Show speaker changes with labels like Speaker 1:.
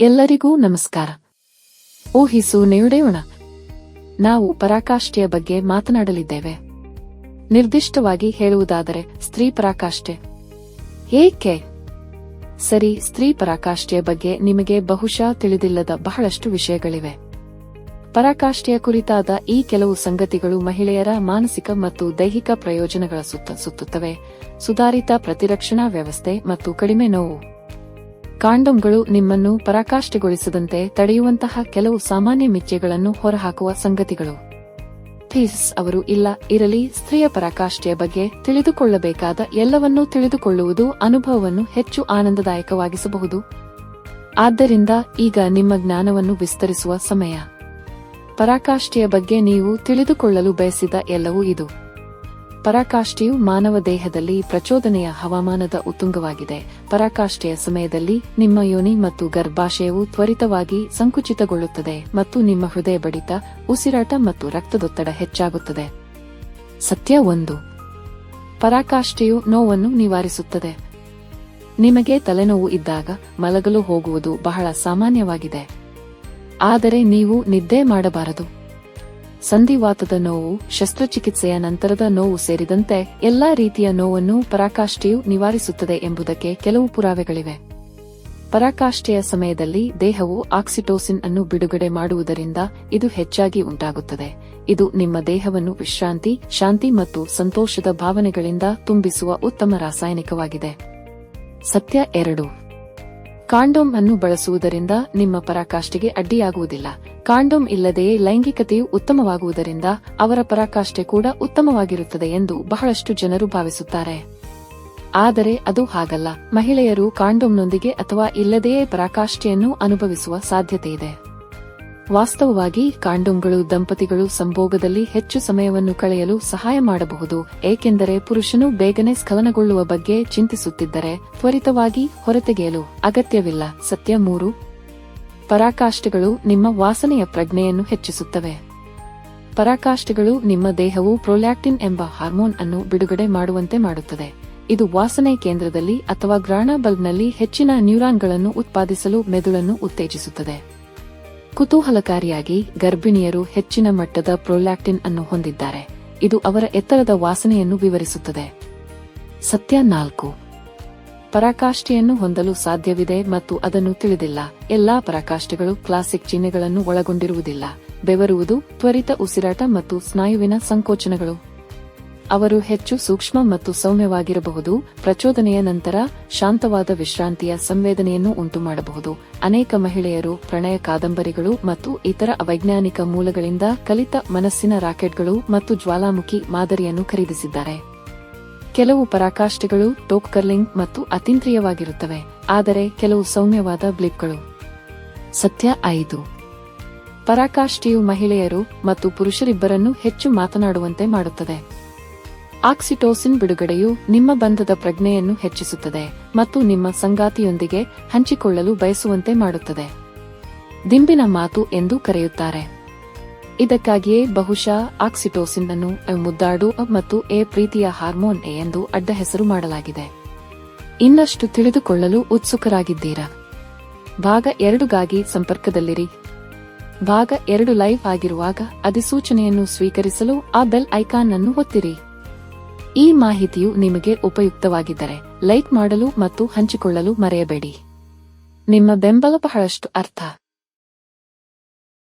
Speaker 1: ಎಲ್ಲರಿಗೂ ನಮಸ್ಕಾರ. ಊಹಿಸು ನೆಯುಡೆಯೋಣ. ನಾವು ಪರಾಕಾಷ್ಠೆಯ ಬಗ್ಗೆ ಮಾತನಾಡಲಿದ್ದೇವೆ. ನಿರ್ದಿಷ್ಟವಾಗಿ ಹೇಳುವುದಾದರೆ ಸ್ತ್ರೀ ಪರಾಕಾಷ್ಠೆ. ಏಕೆ? ಸರಿ, ಸ್ತ್ರೀ ಪರಾಕಾಷ್ಠೆಯ ಬಗ್ಗೆ ನಿಮಗೆ ಬಹುಶಃ ತಿಳಿದಿಲ್ಲದ ಬಹಳಷ್ಟು ವಿಷಯಗಳಿವೆ. ಪರಾಕಾಷ್ಠೆಯ ಕುರಿತಾದ ಈ ಕೆಲವು ಸಂಗತಿಗಳು ಮಹಿಳೆಯರ ಮಾನಸಿಕ ಮತ್ತು ದೈಹಿಕ ಪ್ರಯೋಜನಗಳ ಸುತ್ತ ಸುತ್ತುತ್ತವೆ. ಸುಧಾರಿತ ಪ್ರತಿರಕ್ಷಣಾ ವ್ಯವಸ್ಥೆ ಮತ್ತು ಕಡಿಮೆ ನೋವು. ಕಾಂಡೋಮ್ಗಳು ನಿಮ್ಮನ್ನು ಪರಾಕಾಷ್ಠೆಗೊಳಿಸದಂತೆ ತಡೆಯುವಂತಹ ಕೆಲವು ಸಾಮಾನ್ಯ ಮಿಚ್ಚೆಗಳನ್ನು ಹೊರಹಾಕುವ ಸಂಗತಿಗಳು. ಥೀಸ್ ಅವರು, ಇಲ್ಲ, ಇರಲಿ, ಸ್ತ್ರೀಯ ಪರಾಕಾಷ್ಠೆಯ ಬಗ್ಗೆ ತಿಳಿದುಕೊಳ್ಳಬೇಕಾದ ಎಲ್ಲವನ್ನೂ ತಿಳಿದುಕೊಳ್ಳುವುದು ಅನುಭವವನ್ನು ಹೆಚ್ಚು ಆನಂದದಾಯಕವಾಗಿಸಬಹುದು. ಆದ್ದರಿಂದ ಈಗ ನಿಮ್ಮ ಜ್ಞಾನವನ್ನು ವಿಸ್ತರಿಸುವ ಸಮಯ. ಪರಾಕಾಷ್ಠೆಯ ಬಗ್ಗೆ ನೀವು ತಿಳಿದುಕೊಳ್ಳಲು ಬಯಸಿದ ಎಲ್ಲವೂ ಇದು. ಪರಾಕಾಷ್ಠೆಯು ಮಾನವ ದೇಹದಲ್ಲಿ ಪ್ರಚೋದನೆಯ ಹವಾಮಾನದ ಉತ್ತುಂಗವಾಗಿದೆ. ಪರಾಕಾಷ್ಠೆಯ ಸಮಯದಲ್ಲಿ ನಿಮ್ಮ ಯೋನಿ ಮತ್ತು ಗರ್ಭಾಶಯವು ತ್ವರಿತವಾಗಿ ಸಂಕುಚಿತಗೊಳ್ಳುತ್ತದೆ ಮತ್ತು ನಿಮ್ಮ ಹೃದಯ ಬಡಿತ, ಉಸಿರಾಟ ಮತ್ತು ರಕ್ತದೊತ್ತಡ ಹೆಚ್ಚಾಗುತ್ತದೆ. ಸತ್ಯ ಒಂದು. ಪರಾಕಾಷ್ಠೆಯು ನೋವನ್ನು ನಿವಾರಿಸುತ್ತದೆ. ನಿಮಗೆ ತಲೆನೋವು ಇದ್ದಾಗ ಮಲಗಲು ಹೋಗುವುದು ಬಹಳ ಸಾಮಾನ್ಯವಾಗಿದೆ. ಆದರೆ ನೀವು ನಿದ್ದೆ ಮಾಡಬಾರದು. ಸಂಧಿವಾತದ ನೋವು, ಶಸ್ತ್ರಚಿಕಿತ್ಸೆಯ ನಂತರದ ನೋವು ಸೇರಿದಂತೆ ಎಲ್ಲಾ ರೀತಿಯ ನೋವನ್ನು ಪರಾಕಾಷ್ಠೆಯು ನಿವಾರಿಸುತ್ತದೆ ಎಂಬುದಕ್ಕೆ ಕೆಲವು ಪುರಾವೆಗಳಿವೆ. ಪರಾಕಾಷ್ಠೆಯ ಸಮಯದಲ್ಲಿ ದೇಹವು ಆಕ್ಸಿಟೋಸಿನ್ ಅನ್ನು ಬಿಡುಗಡೆ ಮಾಡುವುದರಿಂದ ಇದು ಹೆಚ್ಚಾಗಿ ಉಂಟಾಗುತ್ತದೆ. ಇದು ನಿಮ್ಮ ದೇಹವನ್ನು ವಿಶ್ರಾಂತಿ, ಶಾಂತಿ ಮತ್ತು ಸಂತೋಷದ ಭಾವನೆಗಳಿಂದ ತುಂಬಿಸುವ ಉತ್ತಮ ರಾಸಾಯನಿಕವಾಗಿದೆ. ಸತ್ಯ ಎರಡು. ಕಾಂಡೋಮ್ ಅನ್ನು ಬಳಸುವುದರಿಂದ ನಿಮ್ಮ ಪರಾಕಾಷ್ಠೆಗೆ ಅಡ್ಡಿಯಾಗುವುದಿಲ್ಲ. ಕಾಂಡೋಮ್ ಇಲ್ಲದೆಯೇ ಲೈಂಗಿಕತೆಯು ಉತ್ತಮವಾಗುವುದರಿಂದ ಅವರ ಪರಾಕಾಷ್ಠೆ ಕೂಡ ಉತ್ತಮವಾಗಿರುತ್ತದೆ ಎಂದು ಬಹಳಷ್ಟು ಜನರು ಭಾವಿಸುತ್ತಾರೆ. ಆದರೆ ಅದು ಹಾಗಲ್ಲ. ಮಹಿಳೆಯರು ಕಾಂಡೋಮ್ನೊಂದಿಗೆ ಅಥವಾ ಇಲ್ಲದೆಯೇ ಪರಾಕಾಷ್ಠೆಯನ್ನು ಅನುಭವಿಸುವ ಸಾಧ್ಯತೆಯಿದೆ. ವಾಸ್ತವವಾಗಿ ಕಾಂಡೋಮ್ಗಳು ದಂಪತಿಗಳು ಸಂಭೋಗದಲ್ಲಿ ಹೆಚ್ಚು ಸಮಯವನ್ನು ಕಳೆಯಲು ಸಹಾಯ ಮಾಡಬಹುದು, ಏಕೆಂದರೆ ಪುರುಷನು ಬೇಗನೆ ಸ್ಖಲನಗೊಳ್ಳುವ ಬಗ್ಗೆ ಚಿಂತಿಸುತ್ತಿದ್ದರೆ ತ್ವರಿತವಾಗಿ ಹೊರತೆಗೆಯಲು ಅಗತ್ಯವಿಲ್ಲ. ಸತ್ಯ ಮೂರು. ಪರಾಕಾಷ್ಠಿಗಳು ನಿಮ್ಮ ವಾಸನೆಯ ಪ್ರಜ್ಞೆಯನ್ನು ಹೆಚ್ಚಿಸುತ್ತವೆ. ಪರಾಕಾಷ್ಠಿಗಳು ನಿಮ್ಮ ದೇಹವು ಪ್ರೊಲ್ಯಾಕ್ಟಿನ್ ಎಂಬ ಹಾರ್ಮೋನ್ ಅನ್ನು ಬಿಡುಗಡೆ ಮಾಡುವಂತೆ ಮಾಡುತ್ತದೆ. ಇದು ವಾಸನೆ ಕೇಂದ್ರದಲ್ಲಿ ಅಥವಾ ಗ್ರಾಣ ಬಲ್ಬ್ನಲ್ಲಿ ಹೆಚ್ಚಿನ ನ್ಯೂರಾನ್ಗಳನ್ನು ಉತ್ಪಾದಿಸಲು ಮೆದುಳನ್ನು ಉತ್ತೇಜಿಸುತ್ತದೆ. ಕುತೂಹಲಕಾರಿಯಾಗಿ ಗರ್ಭಿಣಿಯರು ಹೆಚ್ಚಿನ ಮಟ್ಟದ ಪ್ರೊಲ್ಯಾಕ್ಟಿನ್ ಅನ್ನು ಹೊಂದಿದ್ದಾರೆ. ಇದು ಅವರ ಎತ್ತರದ ವಾಸನೆಯನ್ನು ವಿವರಿಸುತ್ತದೆ. ಸತ್ಯ ನಾಲ್ಕು. ಪರಾಕಾಷ್ಠೆಯನ್ನು ಹೊಂದಲು ಸಾಧ್ಯವಿದೆ ಮತ್ತು ಅದನ್ನು ತಿಳಿದಿಲ್ಲ. ಎಲ್ಲಾ ಪರಾಕಾಷ್ಠೆಗಳು ಕ್ಲಾಸಿಕ್ ಚಿಹ್ನೆಗಳನ್ನು ಒಳಗೊಂಡಿರುವುದಿಲ್ಲ. ಬೆವರುವುದು, ತ್ವರಿತ ಉಸಿರಾಟ ಮತ್ತು ಸ್ನಾಯುವಿನ ಸಂಕೋಚನಗಳು. ಅವರು ಹೆಚ್ಚು ಸೂಕ್ಷ್ಮ ಮತ್ತು ಸೌಮ್ಯವಾಗಿರಬಹುದು. ಪ್ರಚೋದನೆಯ ನಂತರ ಶಾಂತವಾದ ವಿಶ್ರಾಂತಿಯ ಸಂವೇದನೆಯನ್ನು ಉಂಟುಮಾಡಬಹುದು. ಅನೇಕ ಮಹಿಳೆಯರು, ಪ್ರಣಯ ಕಾದಂಬರಿಗಳು ಮತ್ತು ಇತರ ಅವೈಜ್ಞಾನಿಕ ಮೂಲಗಳಿಂದ ಕಲಿತ ಮನಸ್ಸಿನ ರಾಕೆಟ್ಗಳು ಮತ್ತು ಜ್ವಾಲಾಮುಖಿ ಮಾದರಿಯನ್ನು ಖರೀದಿಸಿದ್ದಾರೆ. ಕೆಲವು ಪರಾಕಾಷ್ಠೆಗಳು ಟೋಕ್ ಕರ್ಲಿಂಗ್ ಮತ್ತು ಅತೀಂದ್ರಿಯವಾಗಿರುತ್ತವೆ, ಆದರೆ ಕೆಲವು ಸೌಮ್ಯವಾದ ಬ್ಲಿಪ್ಗಳು. ಸತ್ಯ ಐದು. ಪರಾಕಾಷ್ಠೆಯು ಮಹಿಳೆಯರು ಮತ್ತು ಪುರುಷರಿಬ್ಬರನ್ನು ಹೆಚ್ಚು ಮಾತನಾಡುವಂತೆ ಮಾಡುತ್ತದೆ. ಆಕ್ಸಿಟೋಸಿನ್ ಬಿಡುಗಡೆಯು ನಿಮ್ಮ ಬಂಧದ ಪ್ರಜ್ಞೆಯನ್ನು ಹೆಚ್ಚಿಸುತ್ತದೆ ಮತ್ತು ನಿಮ್ಮ ಸಂಗಾತಿಯೊಂದಿಗೆ ಹಂಚಿಕೊಳ್ಳಲು ಬಯಸುವಂತೆ ಮಾಡುತ್ತದೆ. ದಿಂಬಿನ ಮಾತು ಎಂದು ಕರೆಯುತ್ತಾರೆ. ಇದಕ್ಕಾಗಿಯೇ ಬಹುಶಃ ಆಕ್ಸಿಟೋಸಿನ್ ಅನ್ನು ಮುದ್ದಾಡು ಮತ್ತು ಎ ಪ್ರೀತಿಯ ಹಾರ್ಮೋನ್ ಎ ಎಂದು ಅಡ್ಡ ಹೆಸರು ಮಾಡಲಾಗಿದೆ. ಇನ್ನಷ್ಟು ತಿಳಿದುಕೊಳ್ಳಲು ಉತ್ಸುಕರಾಗಿದ್ದೀರಾ. ಭಾಗ ಎರಡುಗಾಗಿ ಸಂಪರ್ಕದಲ್ಲಿರಿ. ಭಾಗ ಎರಡು ಲೈವ್ ಆಗಿರುವಾಗ ಅಧಿಸೂಚನೆಯನ್ನು ಸ್ವೀಕರಿಸಲು ಆ ಬೆಲ್ ಐಕಾನ್ ಅನ್ನು ಒತ್ತಿರಿ. ಈ ಮಾಹಿತಿಯು ನಿಮಗೆ ಉಪಯುಕ್ತವಾಗಿದ್ದರೆ ಲೈಕ್ ಮಾಡಲು ಮತ್ತು ಹಂಚಿಕೊಳ್ಳಲು ಮರೆಯಬೇಡಿ. ನಿಮ್ಮ ಬೆಂಬಲ ಬಹಳಷ್ಟು ಅರ್ಥ.